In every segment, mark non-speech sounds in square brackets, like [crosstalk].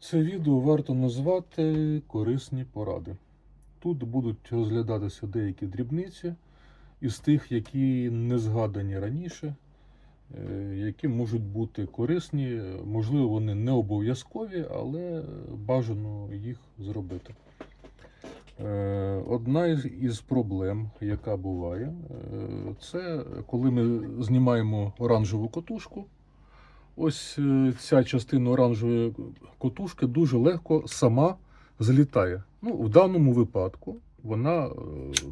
Це відео варто назвати корисні поради. Тут будуть розглядатися деякі дрібниці із тих, які не згадані раніше, е, які можуть бути корисні. Можливо, вони не обов'язкові, але бажано їх зробити. Е, Одна із- проблем, яка буває, е, це коли ми знімаємо оранжеву котушку. Ось е, ця частина оранжевої котушки дуже легко сама злітає. Ну, в даному випадку вона е,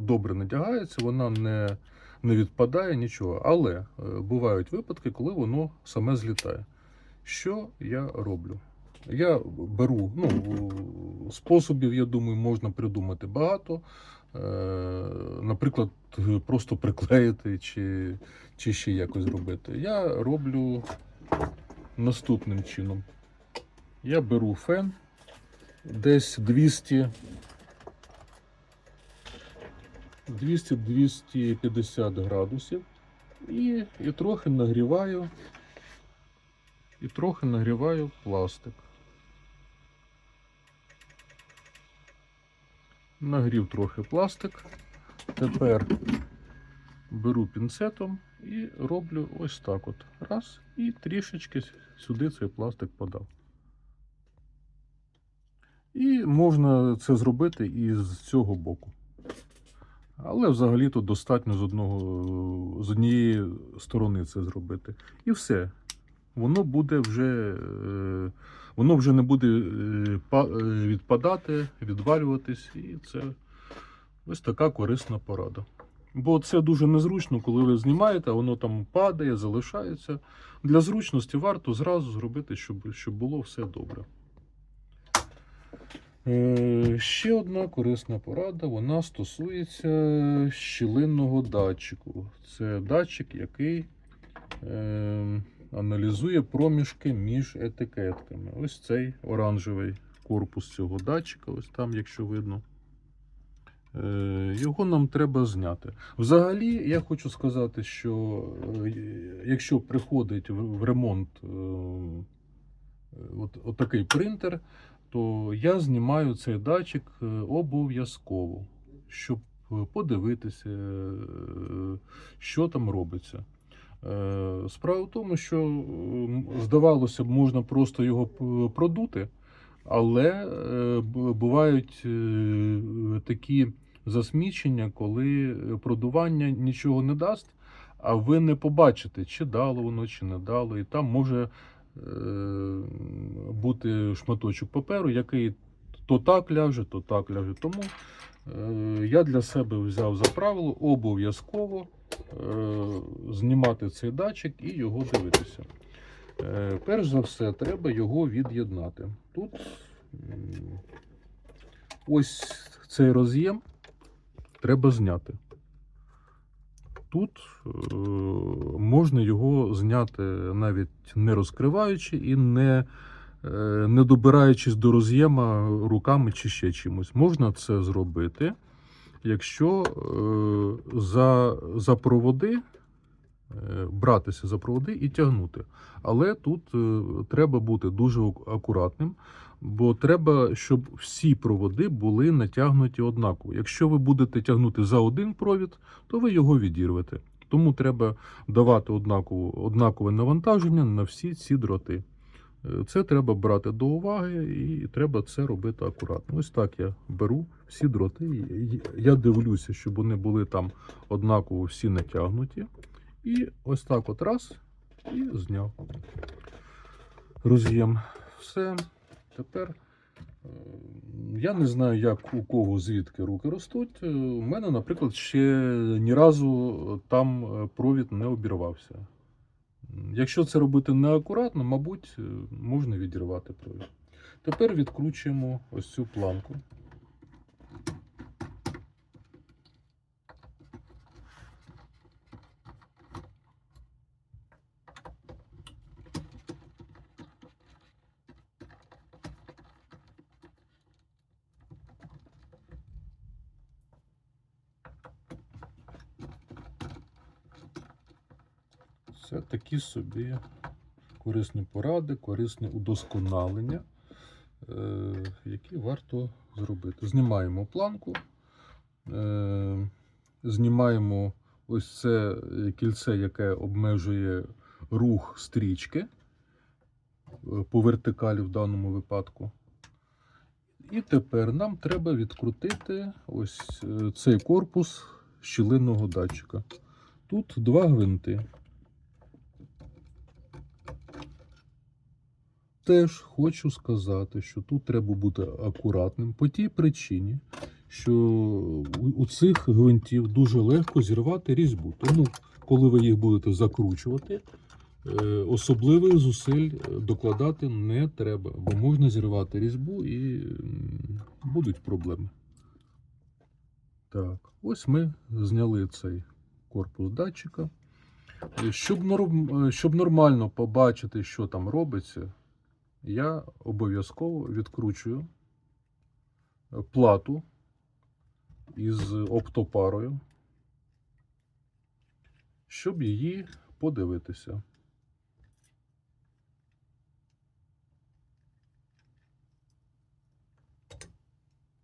добре надягається, вона не, не відпадає нічого. Але е, бувають випадки, коли воно саме злітає. Що я роблю? Я беру, ну, способів, я думаю, можна придумати багато. Наприклад, просто приклеїти чи, чи ще якось зробити. Я роблю наступним чином. Я беру фен десь 200 200-250 градусів і, і трохи нагріваю і трохи нагріваю пластик. Нагрів трохи пластик. Тепер беру пінцетом і роблю ось так от. Раз, і трішечки сюди цей пластик подав. І можна це зробити і з цього боку. Але взагалі-то достатньо з одного з однієї сторони це зробити. І все. Воно буде вже е, воно вже не буде е, е, відпадати, відвалюватись, і це ось така корисна порада. Бо це дуже незручно, коли ви знімаєте, воно там падає, залишається. Для зручності варто зразу зробити, щоб, щоб було все добре. Е, ще одна корисна порада, вона стосується щілинного датчику. Це датчик, який е, аналізує проміжки між етикетками. Ось цей оранжевий корпус цього датчика, ось там, якщо видно. Е, Його нам треба зняти. Взагалі, я хочу сказати, що е, якщо приходить в ремонт е, от, от такий принтер, то я знімаю цей датчик обов'язково, щоб подивитися, що там робиться. Справа в тому, що здавалося б, можна просто його продути, але бувають такі засмічення, коли продування нічого не дасть, а ви не побачите, чи дало воно, чи не дало. І там може е, бути шматочок паперу, який то так ляже, то так ляже. Тому е, я для себе взяв за правило обов'язково е, знімати цей датчик і його дивитися. Е, перш за все, треба його від'єднати. Тут ось цей роз'єм треба зняти. Тут е, можна його зняти навіть не розкриваючи і не, е, не добираючись до роз'єма руками чи ще чимось. Можна це зробити, якщо е, за, за проводи е, братися за проводи і тягнути. Але тут е, треба бути дуже акуратним, бо треба, щоб всі проводи були натягнуті однаково. Якщо ви будете тягнути за один провід, то ви його відірвете. Тому треба давати однакове навантаження на всі ці дроти. Е, Це треба брати до уваги і треба це робити акуратно. Ось так я беру всі дроти. Я дивлюся, щоб вони були там однаково всі натягнуті. І ось так от раз і зняв. Роз'єм. Все. Тепер е, я не знаю, як у кого звідки руки ростуть. Е, У мене, наприклад, ще ні разу там е, провід не обірвався. Якщо це робити неакуратно, мабуть, можна відірвати провід. Тепер відкручуємо ось цю планку. Це такі собі корисні поради, корисне удосконалення. е, які варто зробити. Знімаємо планку, е, знімаємо ось це кільце, яке обмежує рух стрічки е, по вертикалі в даному випадку. І тепер нам треба відкрутити ось цей корпус щілинного датчика. Тут два гвинти. Теж хочу сказати, що тут треба бути акуратним по тій причині, що у- цих гвинтів дуже легко зірвати різьбу. Тому, коли ви їх будете закручувати, е, особливих зусиль е, докладати не треба, бо можна зірвати різьбу і будуть проблеми. Так, ось ми зняли цей корпус датчика. Е, Щоб, щоб нормально побачити, що там робиться, я обов'язково відкручую е, плату із оптопарою, щоб її подивитися.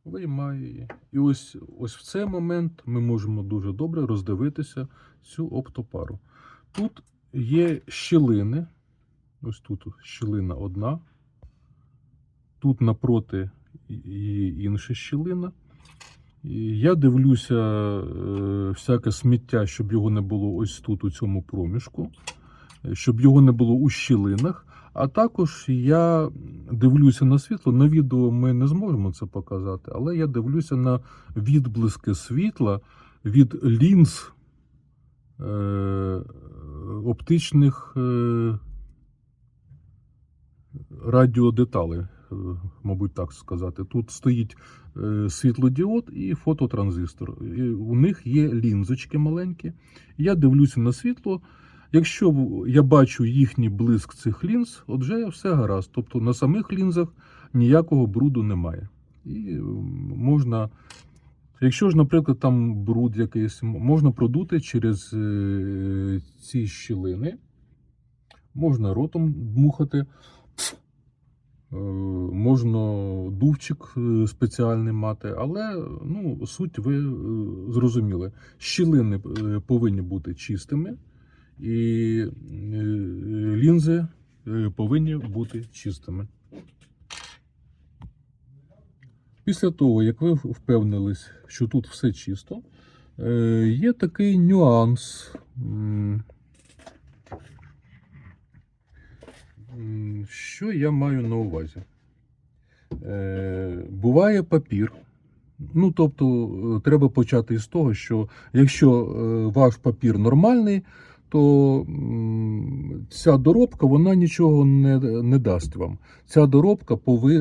Виймаю її. І ось, ось в цей момент ми можемо дуже добре роздивитися цю оптопару. Тут є щілини. Ось тут щілина одна. Тут напроти є інша щілина. І я дивлюся е, всяке сміття, щоб його не було ось тут, у цьому проміжку, е, щоб його не було у щілинах. А також я дивлюся на світло. На відео ми не зможемо це показати, але я дивлюся на відблиски світла від лінз е, оптичних е, радіодеталей, е, мабуть, так сказати. Тут стоїть е, світлодіод і фототранзистор. І у них є лінзочки маленькі. Я дивлюся на світло. Якщо я бачу їхній блиск цих лінз, отже, все гаразд. Тобто на самих лінзах ніякого бруду немає. І можна, якщо ж, наприклад, там бруд якийсь, можна продути через е, ці щілини, можна ротом дмухати. Е, Можна дувчик е, спеціальний мати, але ну, суть ви е, зрозуміли. Щілини повинні бути чистими, і лінзи повинні бути чистими. Після того, як ви впевнились, що тут все чисто, є такий нюанс. Що я маю на увазі? Е, Буває папір. Ну, тобто, е, треба почати з того, що якщо е, ваш папір нормальний, то ця доробка вона нічого не, не дасть вам. Ця доробка пови,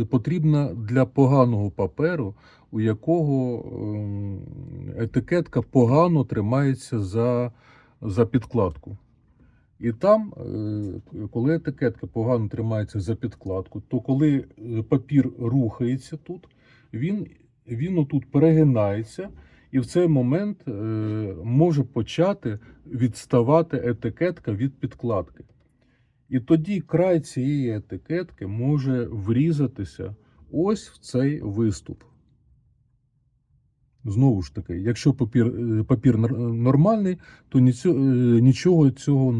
е, потрібна для поганого паперу, у якого ем, етикетка погано тримається за, за підкладку. І там, е, коли етикетка погано тримається за підкладку, то коли е, папір рухається тут, він, він отут перегинається, і в цей момент е, може почати відставати етикетка від підкладки. І тоді край цієї етикетки може врізатися ось в цей виступ. Знову ж таки, якщо папір, е, папір нормальний, то е, нічого цього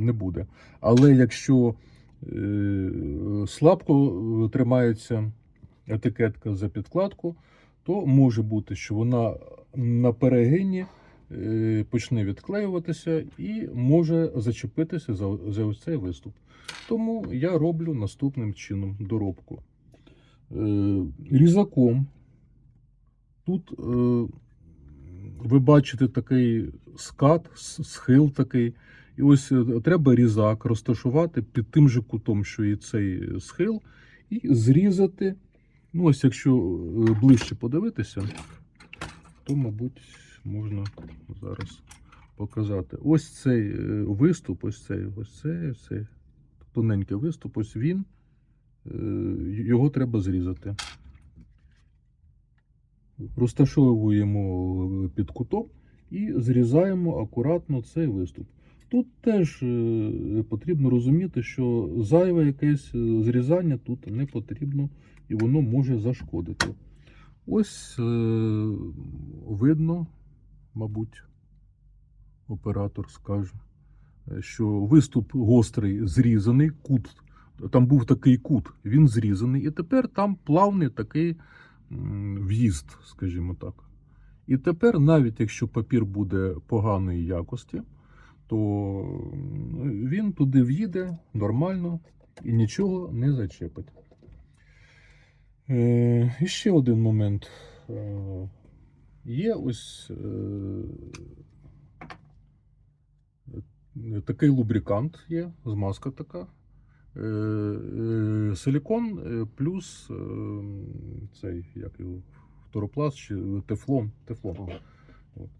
не буде. Але якщо е, слабко е, тримається етикетка за підкладку, то може бути, що вона на перегині е, почне відклеюватися і може зачепитися за, за ось цей виступ. Тому я роблю наступним чином доробку. Е, Різаком Тут е, ви бачите такий скат, схил такий. І ось е, треба різак розташувати під тим же кутом, що і цей схил, і зрізати. Ну, ось якщо е, ближче подивитися, то, мабуть, можна зараз показати. Ось цей е, виступ, ось цей, ось цей, ось цей тоненький виступ, ось він. е, Його треба зрізати розташовуємо під кутом і зрізаємо акуратно цей виступ. Тут теж е, потрібно розуміти, що зайве якесь е, зрізання тут не потрібно і воно може зашкодити. Ось е, видно, мабуть, оператор скаже, е, що виступ гострий зрізаний, кут. Там був такий кут, він зрізаний, і тепер там плавний такий в'їзд, скажімо так. І тепер, навіть якщо папір буде поганої якості, то він туди в'їде нормально і нічого не зачепить. Е, і ще один момент. Е, є ось е, такий лубрикант є, змазка така. Е, е, силікон е, плюс цей, як його, фторопласт чи тефлон. тефлон. От.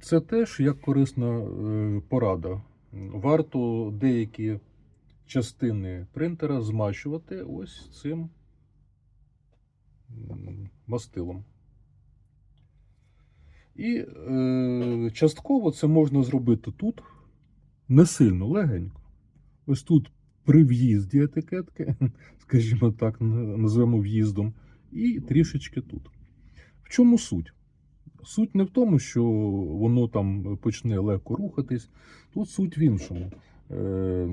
Це теж як корисна порада. Варто деякі частини принтера змащувати ось цим мастилом. І е, частково це можна зробити тут, не сильно, легенько. Ось тут при в'їзді етикетки, [laughs] скажімо так, н- назвемо в'їздом, і трішечки тут. В чому суть? Суть не в тому, що воно там почне легко рухатись. Тут суть в іншому. Е,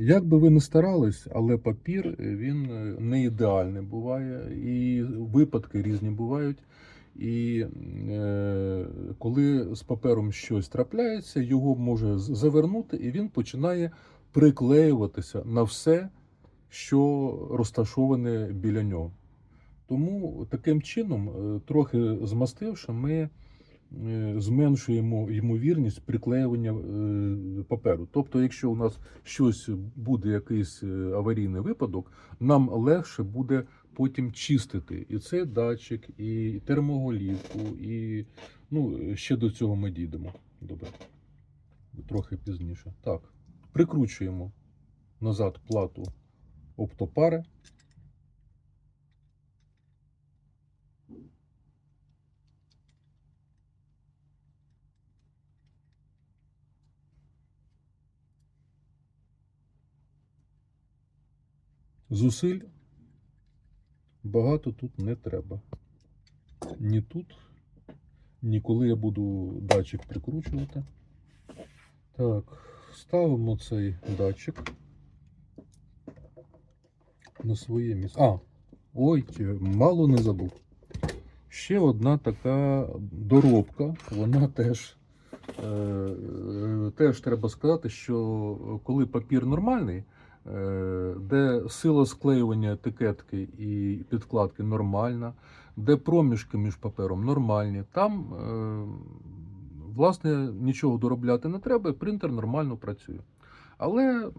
Як би ви не старались, але папір е, він е, не ідеальний буває, і випадки різні бувають. І е, коли з папером щось трапляється, його може завернути, і він починає приклеюватися на все, що розташоване біля нього. Тому таким чином, е, трохи змастивши, ми е, зменшуємо ймовірність приклеювання е, паперу. Тобто, якщо у нас щось буде, якийсь аварійний випадок, нам легше буде потім чистити і цей датчик, і термоголівку, і ну, ще до цього ми дійдемо. Добре. Трохи пізніше. Так, прикручуємо назад плату оптопари. Зусиль багато тут не треба. Ні тут, ні коли я буду датчик прикручувати. Так, ставимо цей датчик на своє місце. А, ой, мало не забув. Ще одна така доробка, вона теж, е, теж треба сказати, що коли папір нормальний, е, де сила склеювання етикетки і підкладки нормальна, де проміжки між папером нормальні, там, е, власне, нічого доробляти не треба, принтер нормально працює. Але,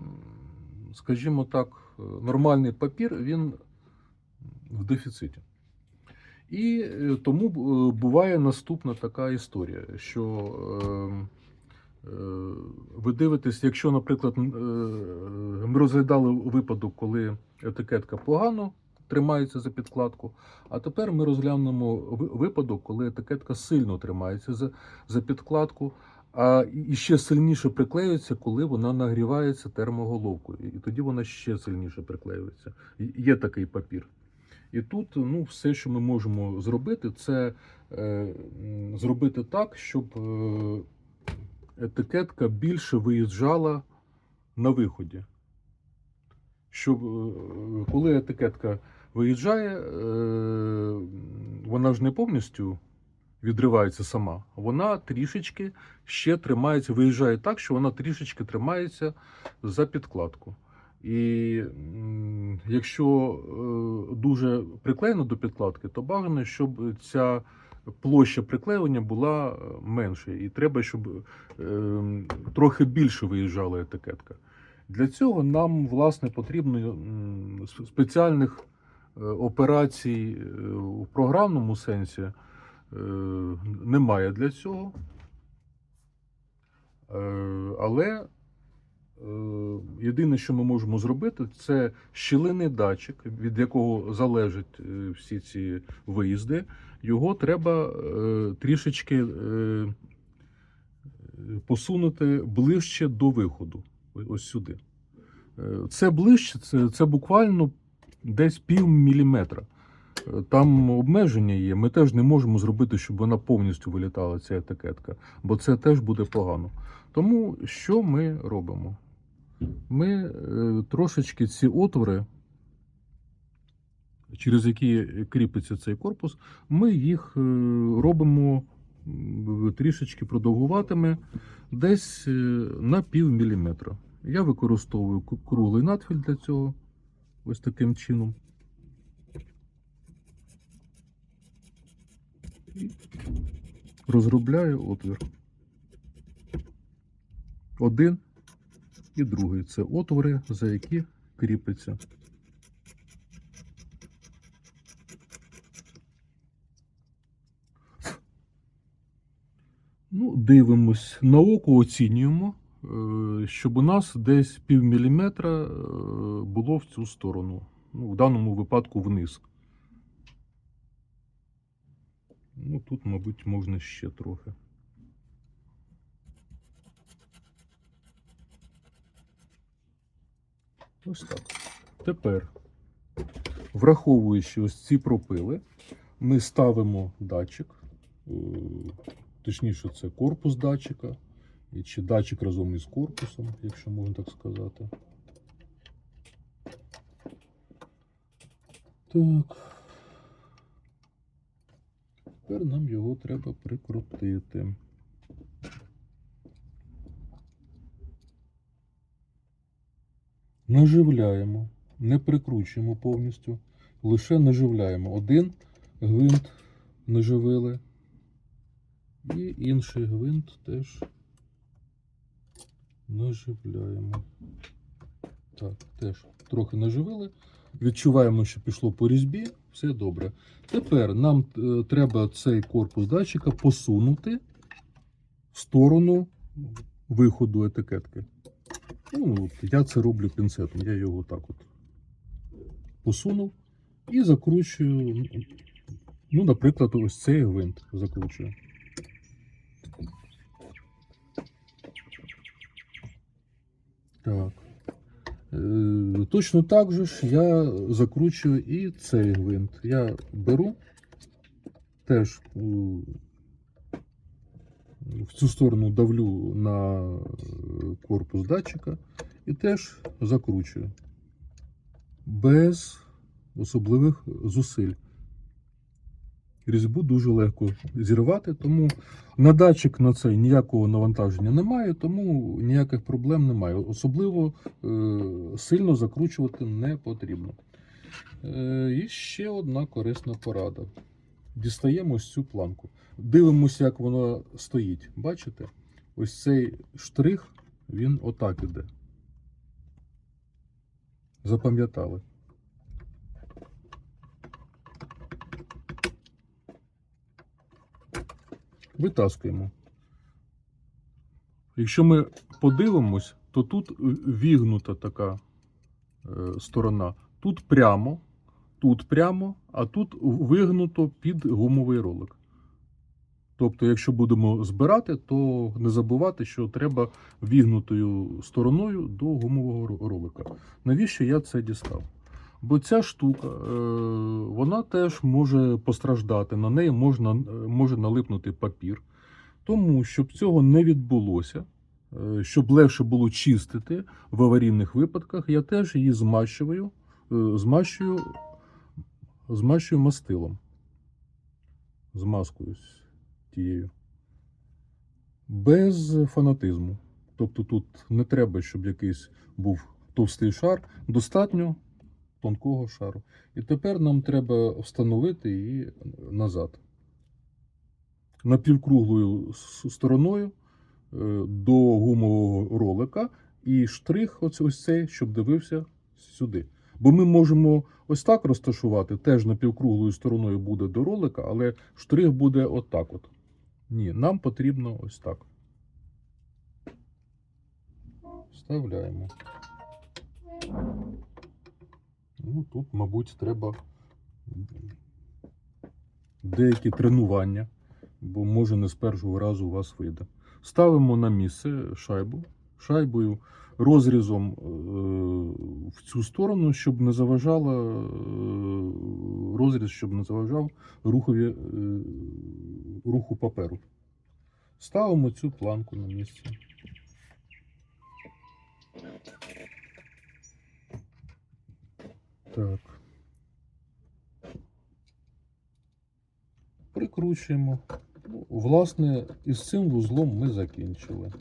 скажімо так, е, нормальний папір він в дефіциті. І е, тому е, буває наступна така історія, що е, е, ви дивитесь, якщо, наприклад, ми розглядали випадок, коли етикетка погано тримається за підкладку, а тепер ми розглянемо випадок, коли етикетка сильно тримається за, за підкладку, а і ще сильніше приклеюється, коли вона нагрівається термоголовкою. І тоді вона ще сильніше приклеюється. Є такий папір. І тут ну, все, що ми можемо зробити, це е, зробити так, щоб е, етикетка більше виїжджала на виході. Щоб е, коли етикетка виїжджає, е, вона ж не повністю відривається сама, вона трішечки ще тримається, виїжджає так, що вона трішечки тримається за підкладку. І якщо е, дуже приклеєно до підкладки, то бажано, щоб ця площа приклеювання була е, менша. І треба, щоб трохи більше виїжджала етикетка. Для цього нам, власне, потрібно спеціальних операцій е, в програмному сенсі е, немає для цього. Е, Але Е, Єдине, що ми можемо зробити, це щілинний датчик, від якого залежать е, всі ці виїзди. Його треба е, трішечки е, посунути ближче до виходу. Ось сюди. Е, Це ближче, це, це буквально десь пів міліметра. Там обмеження є. Ми теж не можемо зробити, щоб вона повністю вилітала, ця етикетка, бо це теж буде погано. Тому що ми робимо? Ми е, трошечки ці отвори, через які кріпиться цей корпус, ми їх е, робимо трішечки продовгуватими, десь е, на пів міліметра. Я використовую круглий надфіль для цього, ось таким чином. І розробляю отвір. Один і другий це отвори, за які кріпиться. Ну, дивимось на око, оцінюємо, щоб у нас десь пів міліметра е, було в цю сторону. Ну, в даному випадку вниз. Ну, тут, мабуть, можна ще трохи. Ось так. Тепер, враховуючи ось ці пропили, ми ставимо датчик. е, Точніше, це корпус датчика, і чи датчик разом із корпусом, якщо можна так сказати. Так. Тепер нам його треба прикрутити. Наживляємо, не прикручуємо повністю, лише наживляємо. Один гвинт наживили, і інший гвинт теж наживляємо. Так, теж трохи наживили. Відчуваємо, що пішло по різьбі, все добре. Тепер нам е, треба цей корпус датчика посунути в сторону виходу етикетки. Ну, от я це роблю пінцетом. Я його так от посунув і закручую. Ну, наприклад, ось цей гвинт закручую. Так. Е, Точно так же ж я закручую і цей гвинт. Я беру теж е, в цю сторону давлю на корпус датчика і теж закручую. Без особливих зусиль. Різьбу дуже легко зірвати, тому на датчик на цей ніякого навантаження немає, тому ніяких проблем немає. Особливо е, сильно закручувати не потрібно. Е, і ще одна корисна порада. Дістаємо ось цю планку. Дивимося, як воно стоїть. Бачите? Ось цей штрих, він отак іде. Запам'ятали. Витаскуємо. Якщо ми подивимось, то тут вігнута така е, сторона. Тут прямо, тут прямо, а тут вигнуто під гумовий ролик. Тобто, якщо будемо збирати, то не забувати, що треба вігнутою стороною до гумового ролика. Навіщо я це дістав? Бо ця штука, е, вона теж може постраждати, на неї можна, е, може налипнути папір. Тому, щоб цього не відбулося, е, щоб легше було чистити в аварійних випадках, я теж її змащую, змащую, змащую мастилом. Змаскуюсь тією. Без фанатизму. Тобто тут не треба, щоб якийсь був товстий шар. Достатньо тонкого шару. І тепер нам треба встановити її назад. Напівкруглою стороною е, до гумового ролика і штрих ось, ось цей, щоб дивився сюди. Бо ми можемо ось так розташувати, теж напівкруглою стороною буде до ролика, але штрих буде отак от. Ні, нам потрібно ось так. Вставляємо. Ну, тут, мабуть, треба деякі тренування, бо може не з першого разу у вас вийде. ставимо на місце шайбу, шайбою розрізом е, в цю сторону, щоб не заважала е, розріз, щоб не заважав рухові, е, руху паперу. Ставимо цю планку на місце. Так. Прикручуємо. Власне, із цим вузлом ми закінчили.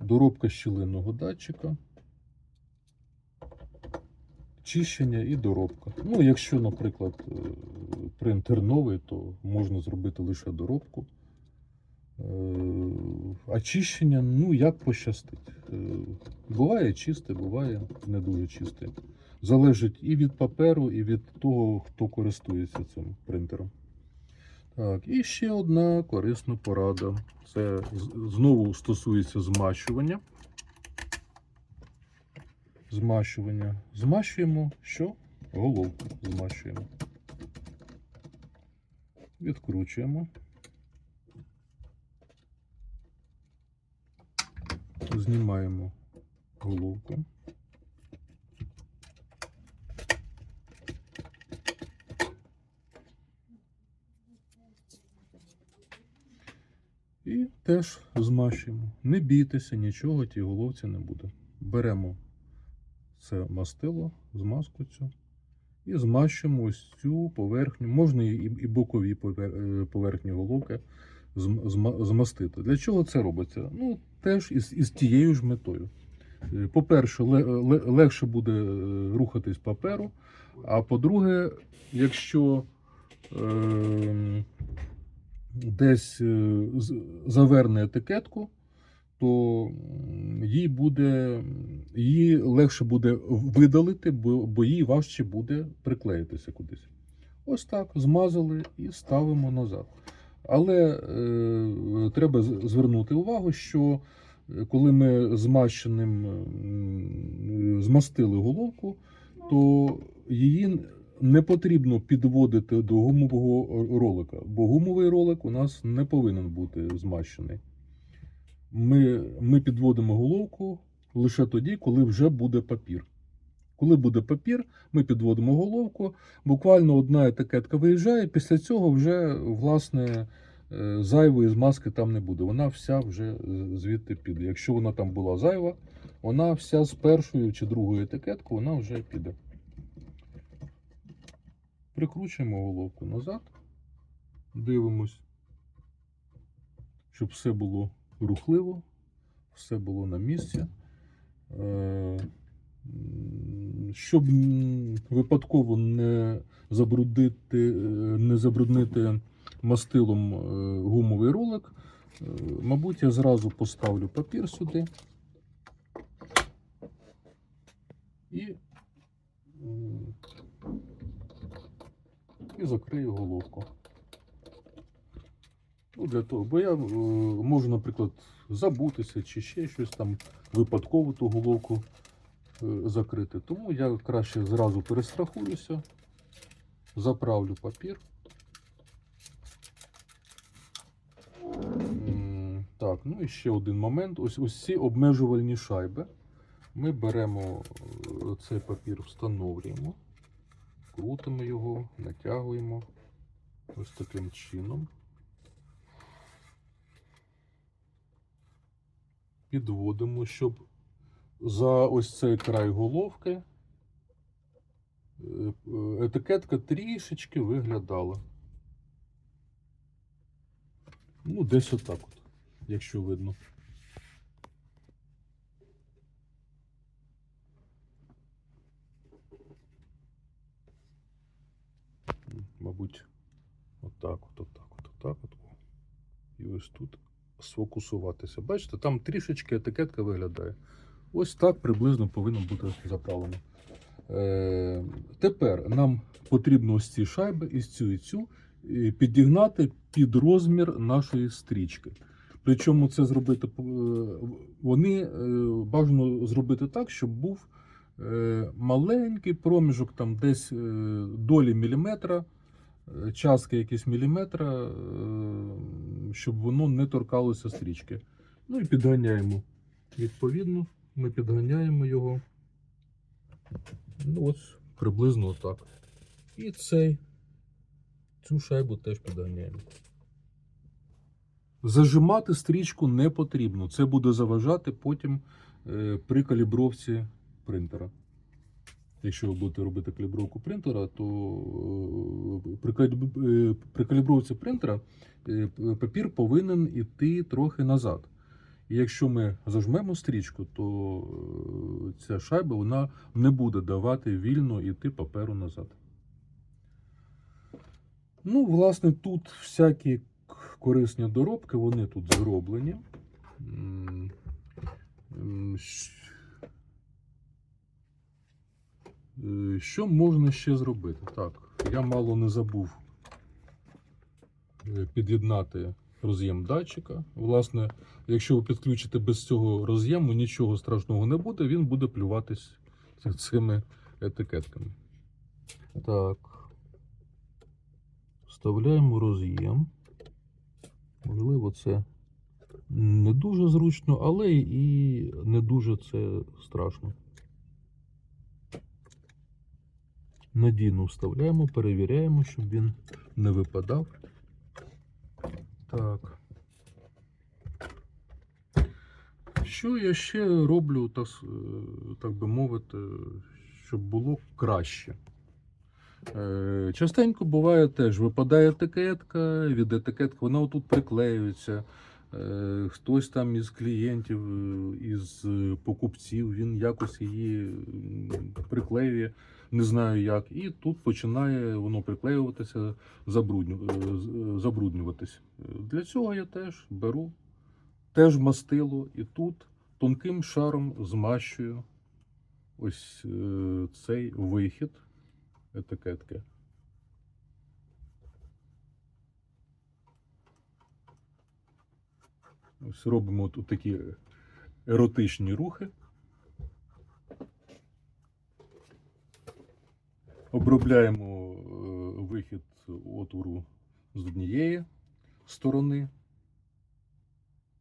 Доробка щілинного датчика. Чищення і доробка. Ну, якщо, наприклад, е, принтер новий, то можна зробити лише доробку. Е, А чищення, ну, як пощастить. Буває чисте, буває не дуже чисте. Залежить і від паперу, і від того, хто користується цим принтером. Так, і ще одна корисна порада. Це знову стосується змащування. Змащування. Змащуємо що? Головку змащуємо. Відкручуємо. Знімаємо головку. І теж змащуємо. Не бійтеся, нічого тій головці не буде. Беремо це мастило, змазку цю, і змащуємо ось цю поверхню. Можна і, бокові е, поверхні головки змастити. Для чого це робиться? Ну, теж із, із тією ж метою. Е, По-перше, ле- ле- легше буде е, рухатись паперу. А по-друге, якщо е, десь заверне етикетку, то їй буде, її легше буде видалити, бо, бо їй важче буде приклеїтися кудись. Ось так, змазали і ставимо назад. Але е, треба звернути увагу, що е, коли ми змащеним змастили головку, то її не потрібно підводити до гумового ролика, бо гумовий ролик у нас не повинен бути змащений. Ми, ми підводимо головку лише тоді, коли вже буде папір. Коли буде папір, ми підводимо головку, буквально одна етикетка виїжджає, після цього вже власне е, зайвої змазки там не буде. Вона вся вже звідти піде. Якщо вона там була зайва, вона вся з першою чи другою етикеткою, вона вже піде. Прикручуємо головку назад, дивимось, щоб все було рухливо, все було на місці. Е, Щоб випадково не забруднити, е, не забруднити мастилом е, гумовий ролик, е, мабуть, я зразу поставлю папір сюди і, і закрию головку. Ну, для того, бо я можу, наприклад, забутися чи ще щось там випадково ту головку закрити. Тому я краще зразу перестрахуюся, заправлю папір. Так, ну і ще один момент. Ось ці обмежувальні шайби. Ми беремо е, цей папір, встановлюємо, крутимо його, натягуємо ось таким чином. Підводимо, щоб за ось цей край головки е, етикетка трішечки виглядала. Ну, десь отак от, якщо видно. Мабуть, отак от, отак от, отак от. І ось тут сфокусуватися. Бачите, там трішечки етикетка виглядає. Ось так приблизно повинно бути заправлено. Е, тепер нам потрібно ось ці шайби із цю і цю підігнати під розмір нашої стрічки. Причому це зробити е, вони е, бажано зробити так, щоб був е, маленький проміжок, там десь долі міліметра частки якісь міліметра, щоб воно не торкалося стрічки. Ну і підганяємо. Відповідно, ми підганяємо його. Ну, ось приблизно отак. І цей, цю шайбу теж підганяємо. Зажимати стрічку не потрібно. Це буде заважати потім е, при калібровці принтера. Якщо ви будете робити калібровку принтера, то е, е, при калібровці принтера папір повинен іти трохи назад. І якщо ми зажмемо стрічку, то е, ця шайба вона не буде давати вільно йти паперу назад. Ну, власне, тут всякі корисні доробки, вони тут зроблені. Е, Що можна ще зробити? Так, я мало не забув е, під'єднати роз'єм датчика. Власне, якщо ви підключите без цього роз'єму, нічого страшного не буде, він буде плюватись цими етикетками. Так. Вставляємо роз'єм. Можливо, це не дуже зручно, але і не дуже це страшно. Надійно вставляємо, перевіряємо, щоб він не випадав. Так. Що я ще роблю, так, е, так би мовити, щоб було краще? Е, Частенько буває теж, випадає етикетка, від етикетки вона отут приклеюється. Е, Хтось там із клієнтів, е, із е, покупців, він якось її приклеює, не знаю як. І тут починає воно приклеюватися, забрудню, з- забруднюватись. Е, Для цього я теж беру теж мастило і тут тонким шаром змащую ось цей вихід етикетки. Ось робимо тут такі еротичні рухи. Обробляємо е, вихід отвору з однієї сторони.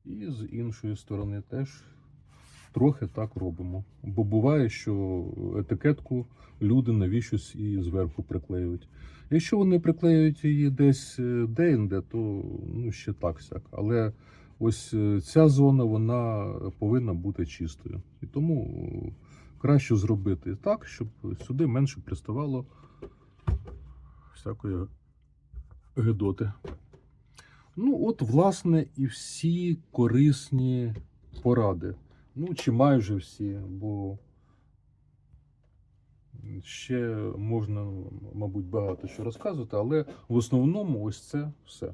І з іншої сторони теж трохи так робимо. Бо буває, що етикетку люди навіщось і зверху приклеюють. Якщо вони приклеюють її десь е, де-інде, то ну, ще так сяк. Але ось е, ця зона вона повинна бути чистою. І тому е, краще зробити так, щоб сюди менше приставало всякої гидоти. Ну, от, власне, і всі корисні поради. Ну, чи майже всі, бо ще можна, мабуть, багато що розказувати, але в основному ось це все.